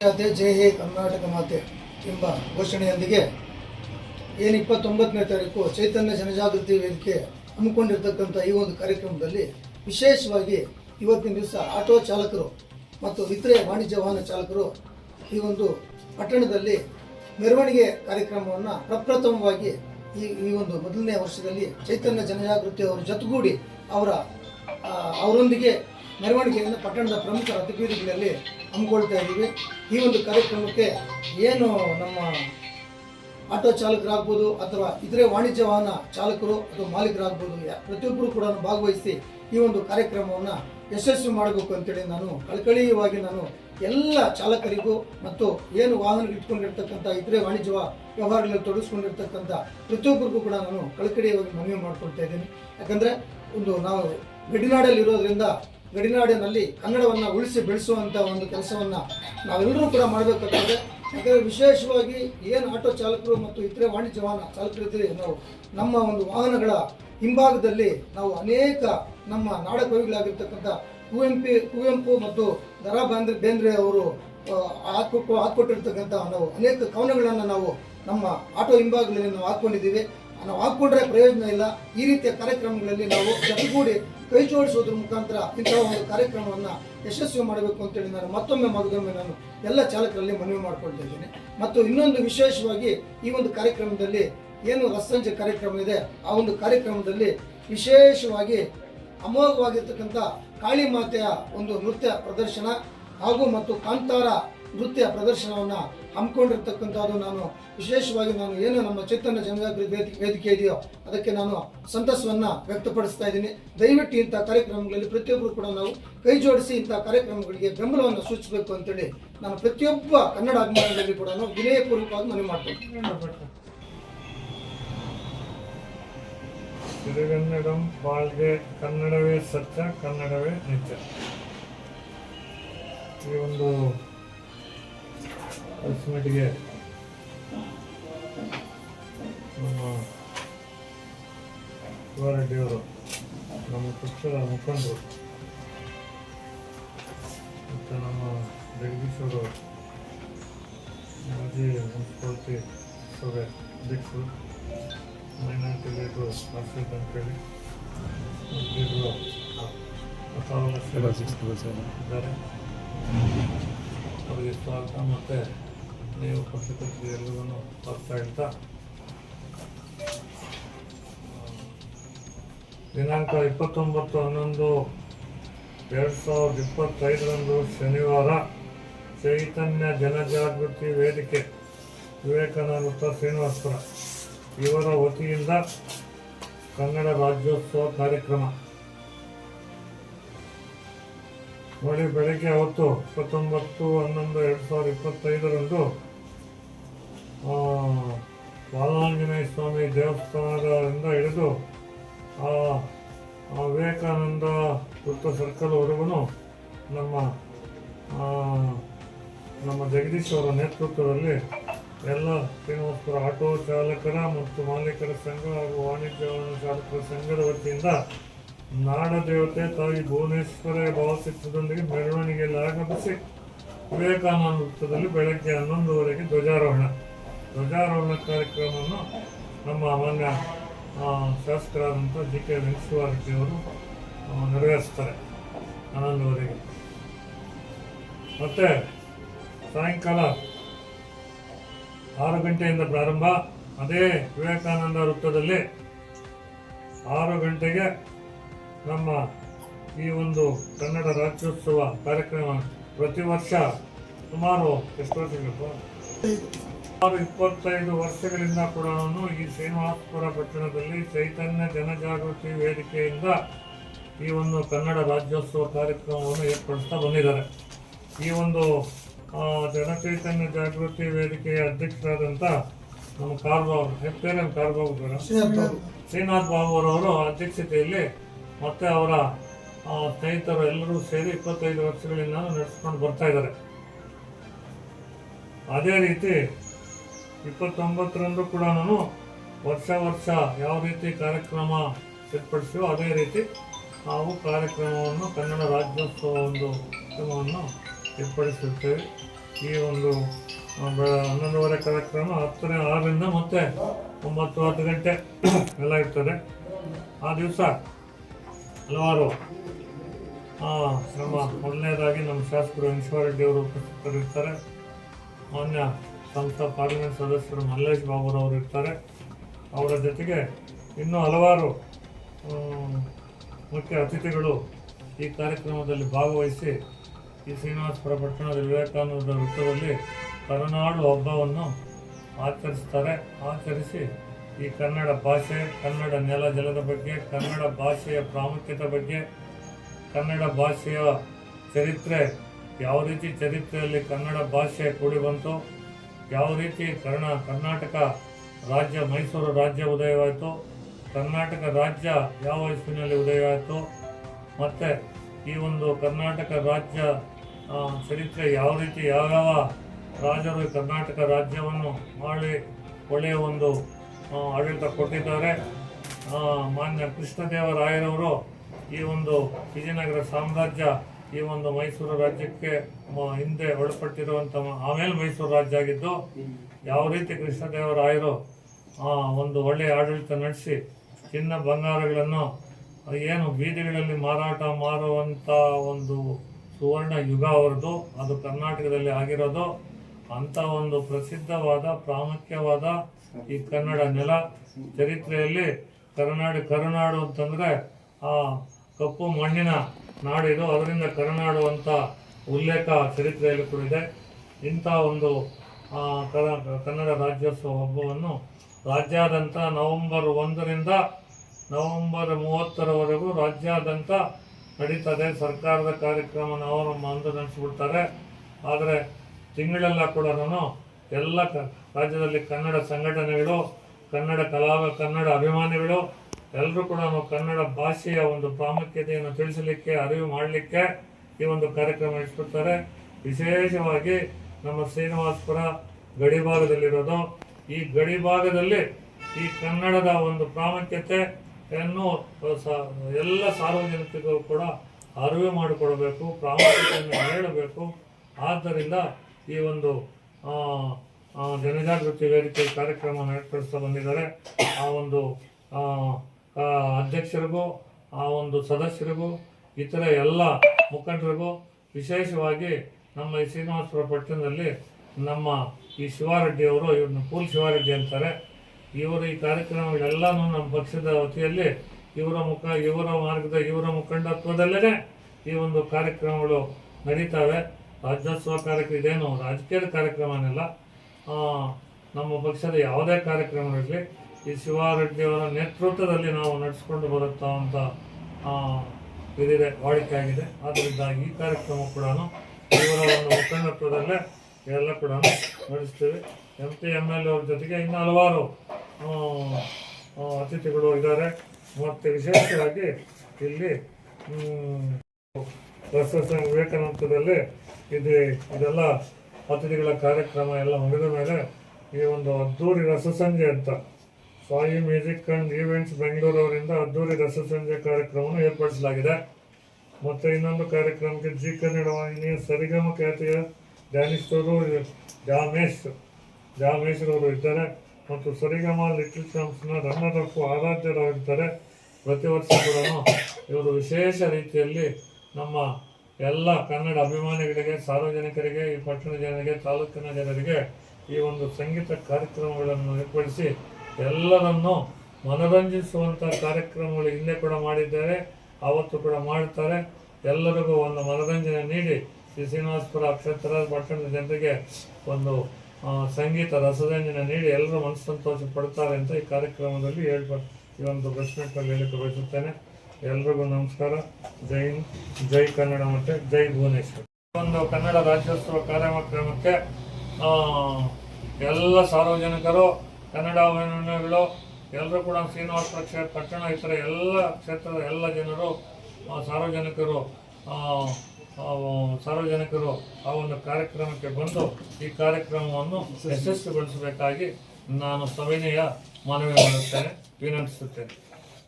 ಮಾತೆ, ಜೈ ಹೇ ಕರ್ನಾಟಕ ಮಾತೆ ಎಂಬ ಘೋಷಣೆಯೊಂದಿಗೆ ಏನು ಇಪ್ಪತ್ತೊಂಬತ್ತನೇ ತಾರೀಕು ಚೈತನ್ಯ ಜನಜಾಗೃತಿ ವೇದಿಕೆ ಹಮ್ಮಿಕೊಂಡಿರ್ತಕ್ಕಂಥ ಈ ಒಂದು ಕಾರ್ಯಕ್ರಮದಲ್ಲಿ ವಿಶೇಷವಾಗಿ ಇವತ್ತಿನ ದಿವಸ ಆಟೋ ಚಾಲಕರು ಮತ್ತು ಇತರೆ ವಾಣಿಜ್ಯ ವಾಹನ ಚಾಲಕರು ಈ ಒಂದು ಪಟ್ಟಣದಲ್ಲಿ ಮೆರವಣಿಗೆ ಕಾರ್ಯಕ್ರಮವನ್ನು ಪ್ರಪ್ರಥಮವಾಗಿ ಈ ಈ ಒಂದು ಮೊದಲನೇ ವರ್ಷದಲ್ಲಿ ಚೈತನ್ಯ ಜನಜಾಗೃತಿ ಅವರ ಜೊತೆಗೂಡಿ ಅವರ ಅವರೊಂದಿಗೆ ಮೆರವಣಿಗೆಯನ್ನು ಪಟ್ಟಣದ ಪ್ರಮುಖ ರಥಬೀದಿಗಳಲ್ಲಿ ಹಮ್ಮಿಕೊಳ್ತಾ ಇದ್ದೀವಿ. ಈ ಒಂದು ಕಾರ್ಯಕ್ರಮಕ್ಕೆ ಏನು ನಮ್ಮ ಆಟೋ ಚಾಲಕರಾಗ್ಬೋದು ಅಥವಾ ಇತರೆ ವಾಣಿಜ್ಯ ವಾಹನ ಚಾಲಕರು ಅಥವಾ ಮಾಲೀಕರಾಗ್ಬೋದು ಪ್ರತಿಯೊಬ್ಬರು ಕೂಡ ಭಾಗವಹಿಸಿ ಈ ಒಂದು ಕಾರ್ಯಕ್ರಮವನ್ನು ಯಶಸ್ವಿ ಮಾಡಬೇಕು ಅಂತೇಳಿ ನಾನು ಕಳಕಳಿಯವಾಗಿ ನಾನು ಎಲ್ಲ ಚಾಲಕರಿಗೂ ಮತ್ತು ಏನು ವಾಹನ ಇಟ್ಕೊಂಡಿರ್ತಕ್ಕಂಥ ಇತರೆ ವಾಣಿಜ್ಯ ವ್ಯವಹಾರಗಳಲ್ಲಿ ತೊಡಗಿಸ್ಕೊಂಡಿರ್ತಕ್ಕಂಥ ಪ್ರತಿಯೊಬ್ಬರಿಗೂ ಕೂಡ ನಾನು ಕಳಕಳಿಯವಾಗಿ ಮನವಿ ಮಾಡ್ಕೊಳ್ತಾ ಇದ್ದೀನಿ. ಯಾಕಂದರೆ ಒಂದು ನಾವು ಗಡಿನಾಡಲ್ಲಿ ಇರೋದ್ರಿಂದ ಗಡಿನಾಡಿನಲ್ಲಿ ಕನ್ನಡವನ್ನು ಉಳಿಸಿ ಬೆಳೆಸುವಂಥ ಒಂದು ಕೆಲಸವನ್ನು ನಾವೆಲ್ಲರೂ ಕೂಡ ಮಾಡಬೇಕಾಗ್ತದೆ. ಯಾಕಂದರೆ ವಿಶೇಷವಾಗಿ ಏನು ಆಟೋ ಚಾಲಕರು ಮತ್ತು ಇತರೆ ವಾಣಿಜ್ಯ ವಾಹನ ಚಾಲಕರಿದ್ದೀರಿ ನಾವು ನಮ್ಮ ಒಂದು ವಾಹನಗಳ ಹಿಂಭಾಗದಲ್ಲಿ ನಾವು ಅನೇಕ ನಮ್ಮ ನಾಡ ಕವಿಗಳಾಗಿರ್ತಕ್ಕಂಥ ಕುವೆಂಪಿ, ಕುವೆಂಪು ಮತ್ತು ದರಾ ಬೇಂದ್ರೆ ಬೇಂದ್ರೆ ಅವರು ಹಾಕೊಟ್ಟು ಹಾಕ್ಕೊಟ್ಟು, ಹಾಕ್ಕೊಟ್ಟಿರ್ತಕ್ಕಂಥ ನಾವು ಅನೇಕ ಕವನಗಳನ್ನು ನಾವು ನಮ್ಮ ಆಟೋ ಹಿಂಭಾಗದಲ್ಲಿ ನಾವು ಹಾಕ್ಕೊಂಡಿದ್ದೀವಿ. ನಾವು ಹಾಕ್ಕೊಂಡ್ರೆ ಪ್ರಯೋಜನ ಇಲ್ಲ. ಈ ರೀತಿಯ ಕಾರ್ಯಕ್ರಮಗಳಲ್ಲಿ ನಾವು ಜೊತೆಗೂಡಿ ಕೈ ಜೋಡಿಸೋದ್ರ ಮುಖಾಂತರ ಇಂತಹ ಒಂದು ಕಾರ್ಯಕ್ರಮವನ್ನು ಯಶಸ್ವಿ ಮಾಡಬೇಕು ಅಂತೇಳಿ ನಾನು ಮತ್ತೊಮ್ಮೆ ಮಗದೊಮ್ಮೆ ನಾನು ಎಲ್ಲ ಚಾಲಕರಲ್ಲಿ ಮನವಿ ಮಾಡಿಕೊಳ್ತಾ ಮತ್ತು ಇನ್ನೊಂದು ವಿಶೇಷವಾಗಿ ಈ ಒಂದು ಕಾರ್ಯಕ್ರಮದಲ್ಲಿ ಏನು ರಸಂಜೆ ಕಾರ್ಯಕ್ರಮ ಇದೆ, ಆ ಒಂದು ಕಾರ್ಯಕ್ರಮದಲ್ಲಿ ವಿಶೇಷವಾಗಿ ಅಮೋಘವಾಗಿರ್ತಕ್ಕಂಥ ಕಾಳಿ ಮಾತೆಯ ಒಂದು ನೃತ್ಯ ಪ್ರದರ್ಶನ ಹಾಗೂ ಮತ್ತು ಕಾಂತಾರ ನೃತ್ಯ ಪ್ರದರ್ಶನವನ್ನು ಹಮ್ಮಿಕೊಂಡಿರ್ತಕ್ಕಂಥದ್ದು ನಾನು. ವಿಶೇಷವಾಗಿ ನಾನು ಏನು ನಮ್ಮ ಚೈತನ್ಯ ಜನಜಾಗೃತಿ ವೇದಿಕೆ ಇದೆಯೋ ಅದಕ್ಕೆ ನಾನು ಸಂತಸವನ್ನು ವ್ಯಕ್ತಪಡಿಸ್ತಾ ಇದ್ದೀನಿ. ದಯವಿಟ್ಟು ಇಂಥ ಕಾರ್ಯಕ್ರಮಗಳಲ್ಲಿ ಪ್ರತಿಯೊಬ್ಬರು ಕೂಡ ನಾವು ಕೈ ಜೋಡಿಸಿ ಇಂಥ ಕಾರ್ಯಕ್ರಮಗಳಿಗೆ ಬೆಂಬಲವನ್ನು ಸೂಚಿಸಬೇಕು ಅಂತೇಳಿ ನಾನು ಪ್ರತಿಯೊಬ್ಬ ಕನ್ನಡ ಅಭಿಮಾನಿಗಳಲ್ಲಿ ಕೂಡ ವಿನಯಪೂರ್ವಕವಾಗಿ ಮನವಿ ಮಾಡ್ತೀನಿ. ಸಿರಿಗನ್ನಡಂ ಬಾಳ್ಗೆ ಕನ್ನಡವೇ ಸತ್ಯ, ಕನ್ನಡವೇ ನಿತ್ಯ. ಈ ಒಂದು ಮೀಟಿಗೆ ನಮ್ಮ ಶಿವಾರೆಡ್ಡಿಯವರು ನಮ್ಮ ಪಕ್ಷದ ಮುಖಂಡರು ಮತ್ತು ನಮ್ಮ ಜಗದೀಶ್ ಅವರು ಮಾಜಿ ಮುನ್ಸಿಪಾಲ್ಟಿ ಸಭೆ ಅಧ್ಯಕ್ಷರು ಮೈನಾರಿಟಿ ಲೀಡ್ರು ಹರ್ಷದ್ ಅಂತೇಳಿ ಲೀಡ್ರು ಇದ್ದಾರೆ. ಅವರಿಗೆ ಸ್ವಾಗತ ಮತ್ತು ನೀವು ಪತ್ರಕರ್ತರಿಗೆ ಎಲ್ಲವನ್ನು ಬರ್ತಾ ಹೇಳ್ತಾ ದಿನಾಂಕ ಇಪ್ಪತ್ತೊಂಬತ್ತು ಹನ್ನೊಂದು ಎರಡು ಸಾವಿರದ ಇಪ್ಪತ್ತೈದರಂದು ಶನಿವಾರ ಚೈತನ್ಯ ಜನಜಾಗೃತಿ ವೇದಿಕೆ ವಿವೇಕಾನಂದ ಶ್ರೀನಿವಾಸರ ಇವರ ವತಿಯಿಂದ ಕನ್ನಡ ರಾಜ್ಯೋತ್ಸವ ಕಾರ್ಯಕ್ರಮ. ನೋಡಿ, ಬೆಳಗ್ಗೆ ಹೊತ್ತು ಇಪ್ಪತ್ತೊಂಬತ್ತು ಹನ್ನೊಂದು ಎರಡು ಸಾವಿರದ ಇಪ್ಪತ್ತೈದರಂದು ಬಾಲಾಂಜನೇಯ ಸ್ವಾಮಿ ದೇವಸ್ಥಾನದಿಂದ ಹಿಡಿದು ಆ ವಿವೇಕಾನಂದ ವೃತ್ತ ಸರ್ಕಲ್ವರೆಗೂ ನಮ್ಮ ನಮ್ಮ ಜಗದೀಶ್ ಅವರ ನೇತೃತ್ವದಲ್ಲಿ ಎಲ್ಲ ಶ್ರೀನಿವಾಸಪುರ ಆಟೋ ಚಾಲಕರ ಮತ್ತು ಮಾಲೀಕರ ಸಂಘ ಹಾಗೂ ವಾಣಿಜ್ಯ ಚಾಲಕರ ಸಂಘದ ವತಿಯಿಂದ ನಾಡ ದೇವತೆ ತಾಯಿ ಭುವನೇಶ್ವರ ಭಾವಚಿತ್ರದೊಂದಿಗೆ ಮೆರವಣಿಗೆಯಲ್ಲಿ ಆಗಮಿಸಿ ವಿವೇಕಾನಂದ ವೃತ್ತದಲ್ಲಿ ಬೆಳಗ್ಗೆ ಹನ್ನೊಂದುವರೆಗೆ ಧ್ವಜಾರೋಹಣ. ಧ್ವಜಾರೋಹಣ ಕಾರ್ಯಕ್ರಮವನ್ನು ನಮ್ಮ ಮಾನ್ಯ ಶಾಸಕರಾದಂಥ ಜಿ ಕೆ ವೆಂಕಟೇಶ್ವರಜಿಯವರು ನೆರವೇರಿಸ್ತಾರೆ ಆನಂದವರಿಗೆ. ಮತ್ತು ಸಾಯಂಕಾಲ ಆರು ಗಂಟೆಯಿಂದ ಪ್ರಾರಂಭ. ಅದೇ ವಿವೇಕಾನಂದ ವೃತ್ತದಲ್ಲಿ ಆರು ಗಂಟೆಗೆ ನಮ್ಮ ಈ ಒಂದು ಕನ್ನಡ ರಾಜ್ಯೋತ್ಸವ ಕಾರ್ಯಕ್ರಮ ಪ್ರತಿ ವರ್ಷ ಸುಮಾರು ಎಷ್ಟು ವರ್ಷಗಳು ಸುಮಾರು ಇಪ್ಪತ್ತೈದು ವರ್ಷಗಳಿಂದ ಕೂಡ ಈ ಶ್ರೀನಿವಾಸಪುರ ಪಟ್ಟಣದಲ್ಲಿ ಚೈತನ್ಯ ಜನಜಾಗೃತಿ ವೇದಿಕೆಯಿಂದ ಈ ಒಂದು ಕನ್ನಡ ರಾಜ್ಯೋತ್ಸವ ಕಾರ್ಯಕ್ರಮವನ್ನು ಏರ್ಪಡಿಸ್ತಾ ಬಂದಿದ್ದಾರೆ. ಈ ಒಂದು ಜನಚೈತನ್ಯ ಜಾಗೃತಿ ವೇದಿಕೆಯ ಅಧ್ಯಕ್ಷರಾದಂಥ ನಮ್ಮ ಕಾರ್ಬಾಬು ಹೆಪ್ಪೇರನ್ ಕಾರ್ಬಾಬು ಬೇಡ ಶ್ರೀನಾಥ್ ಬಾಬು. ಅವರವರು ಅಧ್ಯಕ್ಷತೆಯಲ್ಲಿ ಮತ್ತೆ ಅವರ ಸ್ನೇಹಿತರು ಎಲ್ಲರೂ ಸೇರಿ ಇಪ್ಪತ್ತೈದು ವರ್ಷಗಳಿಂದ ನಡೆಸ್ಕೊಂಡು ಬರ್ತಾ ಇದ್ದಾರೆ. ಅದೇ ರೀತಿ ಇಪ್ಪತ್ತೊಂಬತ್ತರಂದು ಕೂಡ ನಾನು ವರ್ಷ ವರ್ಷ ಯಾವ ರೀತಿ ಕಾರ್ಯಕ್ರಮ ಏರ್ಪಡಿಸಿವೋ ಅದೇ ರೀತಿ ನಾವು ಕಾರ್ಯಕ್ರಮವನ್ನು ಕನ್ನಡ ರಾಜ್ಯೋತ್ಸವ ಒಂದು ಉತ್ತಮವನ್ನು ಏರ್ಪಡಿಸಿರ್ತೇವೆ. ಈ ಒಂದು ಹನ್ನೊಂದುವರೆ ಕಾರ್ಯಕ್ರಮ ಹತ್ತನೇ ಆರರಿಂದ ಮತ್ತೆ ಒಂಬತ್ತು ಹತ್ತು ಗಂಟೆ ಎಲ್ಲ ಇರ್ತದೆ. ಆ ದಿವಸ ಹಲವಾರು ನಮ್ಮ ಮೊದಲನೇದಾಗಿ ನಮ್ಮ ಶಾಸಕರು ಈಶ್ವರ ಅವರು ಉಪಸ್ಥಿತರಿರ್ತಾರೆ. ಮಾನ್ಯ ಸಂಸದ ಪಾರ್ಲಿಮೆಂಟ್ ಸದಸ್ಯರು ಮಲ್ಲೇಶ್ ಬಾಬುರವರು ಇರ್ತಾರೆ. ಅವರ ಜೊತೆಗೆ ಇನ್ನೂ ಹಲವಾರು ಮುಖ್ಯ ಅತಿಥಿಗಳು ಈ ಕಾರ್ಯಕ್ರಮದಲ್ಲಿ ಭಾಗವಹಿಸಿ ಈ ಶ್ರೀನಿವಾಸಪುರ ಪಟ್ಟಣದ ವಿವೇಕಾನಂದ ವೃತ್ತದಲ್ಲಿ ಕರುನಾಡು ಹಬ್ಬವನ್ನು ಆಚರಿಸ್ತಾರೆ. ಆಚರಿಸಿ ಈ ಕನ್ನಡ ಭಾಷೆ, ಕನ್ನಡ ನೆಲ ಜಲದ ಬಗ್ಗೆ, ಕನ್ನಡ ಭಾಷೆಯ ಪ್ರಾಮುಖ್ಯತೆ ಬಗ್ಗೆ, ಕನ್ನಡ ಭಾಷೆಯ ಚರಿತ್ರೆ, ಯಾವ ರೀತಿ ಚರಿತ್ರೆಯಲ್ಲಿ ಕನ್ನಡ ಭಾಷೆ ಕೂಡಿ ಬಂತು ಯಾವ ರೀತಿ ಕರ್ಣ, ಕರ್ನಾಟಕ ರಾಜ್ಯ, ಮೈಸೂರು ರಾಜ್ಯ ಉದಯವಾಯಿತು, ಕರ್ನಾಟಕ ರಾಜ್ಯ ಯಾವ ವಯಸ್ಸಿನಲ್ಲಿ ಉದಯವಾಯಿತು, ಮತ್ತು ಈ ಒಂದು ಕರ್ನಾಟಕ ರಾಜ್ಯ ಚರಿತ್ರೆ ಯಾವ ರೀತಿ, ಯಾವ್ಯಾವ ರಾಜರು ಕರ್ನಾಟಕ ರಾಜ್ಯವನ್ನು ಮಾಡಿ ಒಳ್ಳೆಯ ಒಂದು ಆಡಳಿತ ಕೊಟ್ಟಿದ್ದಾರೆ ಮಾನ್ಯ ಕೃಷ್ಣದೇವರಾಯರವರು ಈ ಒಂದು ವಿಜಯನಗರ ಸಾಮ್ರಾಜ್ಯ ಈ ಒಂದು ಮೈಸೂರು ರಾಜ್ಯಕ್ಕೆ ಹಿಂದೆ ಒಳಪಟ್ಟಿರುವಂಥ ಆಮೇಲೆ ಮೈಸೂರು ರಾಜ್ಯ ಆಗಿದ್ದು ಯಾವ ರೀತಿ ಕೃಷ್ಣದೇವರಾಯರು ಆ, ಒಂದು ಒಳ್ಳೆಯ ಆಡಳಿತ ನಡೆಸಿ ಚಿನ್ನ ಬಂಗಾರಗಳನ್ನು ಏನು ಬೀದಿಗಳಲ್ಲಿ ಮಾರಾಟ ಮಾರುವಂಥ ಒಂದು ಸುವರ್ಣ ಯುಗ ಅವರದು ಅದು ಕರ್ನಾಟಕದಲ್ಲಿ ಆಗಿರೋದು. ಅಂಥ ಒಂದು ಪ್ರಸಿದ್ಧವಾದ ಪ್ರಾಮುಖ್ಯವಾದ ಈ ಕನ್ನಡ ನೆಲ ಚರಿತ್ರೆಯಲ್ಲಿ ಕರುನಾಡು ಕರುನಾಡು ಅಂತಂದರೆ ಆ ಕಪ್ಪು ಮಣ್ಣಿನ ನಾಡಿದು ಅದರಿಂದ ಕರುನಾಡು ಅಂತ ಉಲ್ಲೇಖ ಚರಿತ್ರೆಯಲ್ಲಿ ಕೂಡ ಇದೆ. ಇಂಥ ಒಂದು ಕರ- ಕನ್ನಡ ರಾಜ್ಯೋತ್ಸವ ಹಬ್ಬವನ್ನು ರಾಜ್ಯಾದ್ಯಂತ ನವೆಂಬರ್ ಒಂದರಿಂದ ನವೆಂಬರ್ ಮೂವತ್ತರವರೆಗೂ ರಾಜ್ಯಾದ್ಯಂತ ನಡೀತದೆ. ಸರ್ಕಾರದ ಕಾರ್ಯಕ್ರಮ ಅವರು ಅಂದು ನಡೆಸಿಬಿಡ್ತಾರೆ. ಆದರೆ ತಿಂಗಳೆಲ್ಲ ಕೂಡ ನಾನು ಎಲ್ಲ ರಾಜ್ಯದಲ್ಲಿ ಕನ್ನಡ ಸಂಘಟನೆಗಳು, ಕನ್ನಡ ಕಲಾವ ಕನ್ನಡ ಅಭಿಮಾನಿಗಳು ಎಲ್ಲರೂ ಕೂಡ ನಾವು ಕನ್ನಡ ಭಾಷೆಯ ಒಂದು ಪ್ರಾಮುಖ್ಯತೆಯನ್ನು ತಿಳಿಸಲಿಕ್ಕೆ, ಅರಿವು ಮಾಡಲಿಕ್ಕೆ ಈ ಒಂದು ಕಾರ್ಯಕ್ರಮ ನಡೆಸ್ಬಿಡ್ತಾರೆ ವಿಶೇಷವಾಗಿ ನಮ್ಮ ಶ್ರೀನಿವಾಸಪುರ ಗಡಿ ಭಾಗದಲ್ಲಿರೋದು. ಈ ಗಡಿ ಭಾಗದಲ್ಲಿ ಈ ಕನ್ನಡದ ಒಂದು ಪ್ರಾಮುಖ್ಯತೆಯನ್ನು ಎಲ್ಲ ಸಾರ್ವಜನಿಕರು ಕೂಡ ಅರಿವು ಮಾಡಿಕೊಡಬೇಕು, ಪ್ರಾಮುಖ್ಯತೆಯನ್ನು ಹೇಳಬೇಕು. ಆದ್ದರಿಂದ ಈ ಒಂದು ಜನಜಾಗೃತಿ ವೇದಿಕೆ ಕಾರ್ಯಕ್ರಮ ಏರ್ಪಡಿಸ್ತಾ ಬಂದಿದ್ದಾರೆ. ಆ ಒಂದು ಅಧ್ಯಕ್ಷರಿಗೂ, ಆ ಒಂದು ಸದಸ್ಯರಿಗೂ, ಇತರ ಎಲ್ಲ ಮುಖಂಡರಿಗೂ ವಿಶೇಷವಾಗಿ ನಮ್ಮ ಈ ಶ್ರೀನಿವಾಸಪುರ ಪಟ್ಟಣದಲ್ಲಿ ನಮ್ಮ ಈ ಶಿವಾರೆಡ್ಡಿಯವರು ಇವ್ರನ್ನ ಪೂಲ್ ಶಿವಾರೆಡ್ಡಿ ಅಂತಾರೆ. ಇವರು ಈ ಕಾರ್ಯಕ್ರಮಗಳೆಲ್ಲನೂ ನಮ್ಮ ಪಕ್ಷದ ವತಿಯಲ್ಲಿ ಇವರ ಮುಖ, ಇವರ ಮಾರ್ಗದ, ಇವರ ಮುಖಂಡತ್ವದಲ್ಲೇ ಈ ಒಂದು ಕಾರ್ಯಕ್ರಮಗಳು ನಡೀತಾವೆ. ರಾಜ್ಯೋತ್ಸವ ಕಾರ್ಯಕ್ರಮ ಇದೇನು ರಾಜಕೀಯದ ಕಾರ್ಯಕ್ರಮನೆಲ್ಲ. ನಮ್ಮ ಪಕ್ಷದ ಯಾವುದೇ ಕಾರ್ಯಕ್ರಮಗಳಲ್ಲಿ ಈ ಶಿವಾರೆಡ್ಡಿಯವರ ನೇತೃತ್ವದಲ್ಲಿ ನಾವು ನಡೆಸ್ಕೊಂಡು ಬರುತ್ತಾ ಅಂತ ಇದಿದೆ ವಾಡಿಕೆ ಆಗಿದೆ ಆದ್ದರಿಂದ ಈ ಕಾರ್ಯಕ್ರಮ ಕೂಡ ಇವರ ಒಂದು ಮುಖಂಡತ್ವದಲ್ಲೇ ಎಲ್ಲ ಕೂಡ ನಡೆಸ್ತೀವಿ. ಎಂ ಪಿ ಎಂ ಎಲ್ ಅವ್ರ ಜೊತೆಗೆ ಇನ್ನು ಹಲವಾರು ಅತಿಥಿಗಳು ಇದ್ದಾರೆ. ಮತ್ತು ವಿಶೇಷವಾಗಿ ಇಲ್ಲಿ ಪ್ರಸ್ತುತ ವಿವೇಕಾನಂದದಲ್ಲಿ ಇದು, ಇದೆಲ್ಲ ಅತಿಥಿಗಳ ಕಾರ್ಯಕ್ರಮ ಎಲ್ಲ ಮುಗಿದ ಮೇಲೆ ಈ ಒಂದು ಅದ್ದೂರಿ ರಸಸಂಜೆ ಅಂತ Sai music and events Bengaluru ಅವರಿಂದ ಅದ್ದೂರಿ ರಸಸಂಜೆ ಕಾರ್ಯಕ್ರಮವನ್ನು ಏರ್ಪಡಿಸಲಾಗಿದೆ. ಮತ್ತು ಇನ್ನೊಂದು ಕಾರ್ಯಕ್ರಮಕ್ಕೆ ಜಿ ಕನ್ನಡ ವಾಹಿನಿಯ ಸರಿಗಮ ಖ್ಯಾತಿಯ ಡ್ಯಾನಿಸ್ಟರು ಜಾಮೇಶ್ ಜಾಮೇಶ್ ಅವರು ಇದ್ದಾರೆ. ಮತ್ತು ಸರಿಗಮ ಲಿಟಲ್ ಚಾಂಪ್ಸ್ನ ರನ್ನರ್ ಅಪ್ ಆರಾಧ್ಯರಾಗಿರ್ತಾರೆ. ಪ್ರತಿ ವರ್ಷ ಕೂಡ ಇವರು ವಿಶೇಷ ರೀತಿಯಲ್ಲಿ ನಮ್ಮ ಎಲ್ಲ ಕನ್ನಡ ಅಭಿಮಾನಿಗಳಿಗೆ, ಸಾರ್ವಜನಿಕರಿಗೆ, ಈ ಪಟ್ಟಣ ಜನರಿಗೆ, ತಾಲೂಕಿನ ಜನರಿಗೆ ಈ ಒಂದು ಸಂಗೀತ ಕಾರ್ಯಕ್ರಮಗಳನ್ನು ಏರ್ಪಡಿಸಿ ಎಲ್ಲರನ್ನು ಮನರಂಜಿಸುವಂಥ ಕಾರ್ಯಕ್ರಮಗಳು ಹಿಂದೆ ಕೂಡ ಮಾಡಿದ್ದಾರೆ, ಆವತ್ತು ಕೂಡ ಮಾಡ್ತಾರೆ. ಎಲ್ಲರಿಗೂ ಒಂದು ಮನರಂಜನೆ ನೀಡಿ ಶ್ರೀ ಶ್ರೀನಿವಾಸಪುರ ಅಕ್ಷತ್ರ ಪಟ್ಟಣದ ಜನರಿಗೆ ಒಂದು ಸಂಗೀತ ರಸರಂಜನೆ ನೀಡಿ ಎಲ್ಲರೂ ಮನಸ್ಸು ಸಂತೋಷ ಪಡ್ತಾರೆ ಅಂತ ಈ ಕಾರ್ಯಕ್ರಮದಲ್ಲಿ ಹೇಳ್ಬ, ಈ ಒಂದು ಪ್ರಶ್ನೆಗಳಲ್ಲಿ ಹೇಳಕ್ಕೆ ಬಯಸುತ್ತೇನೆ. ಎಲ್ರಿಗೂ ನಮಸ್ಕಾರ. ಜೈ ಜೈ ಕನ್ನಡ ಮತ್ತು ಜೈ ಭುವನೇಶ್ವರ್. ಒಂದು ಕನ್ನಡ ರಾಜ್ಯೋತ್ಸವ ಕಾರ್ಯಕ್ರಮಕ್ಕೆ ಎಲ್ಲ ಸಾರ್ವಜನಿಕರು ಕನ್ನಡ ಅಭಿಮಾನಿಗಳು ಎಲ್ಲರೂ ಕೂಡ ಶ್ರೀನಿವಾಸ ಕ್ಷೇತ್ರ ಪಟ್ಟಣ ಇತರ ಎಲ್ಲ ಕ್ಷೇತ್ರದ ಎಲ್ಲ ಜನರು ಸಾರ್ವಜನಿಕರು ಸಾರ್ವಜನಿಕರು ಆ ಒಂದು ಕಾರ್ಯಕ್ರಮಕ್ಕೆ ಬಂದು ಈ ಕಾರ್ಯಕ್ರಮವನ್ನು ಯಶಸ್ವಿಗೊಳಿಸಬೇಕಾಗಿ ನಾನು ಸವಿನಯ ಮನವಿ ಮಾಡುತ್ತೇನೆ, ವಿನಂತಿಸುತ್ತೇನೆ.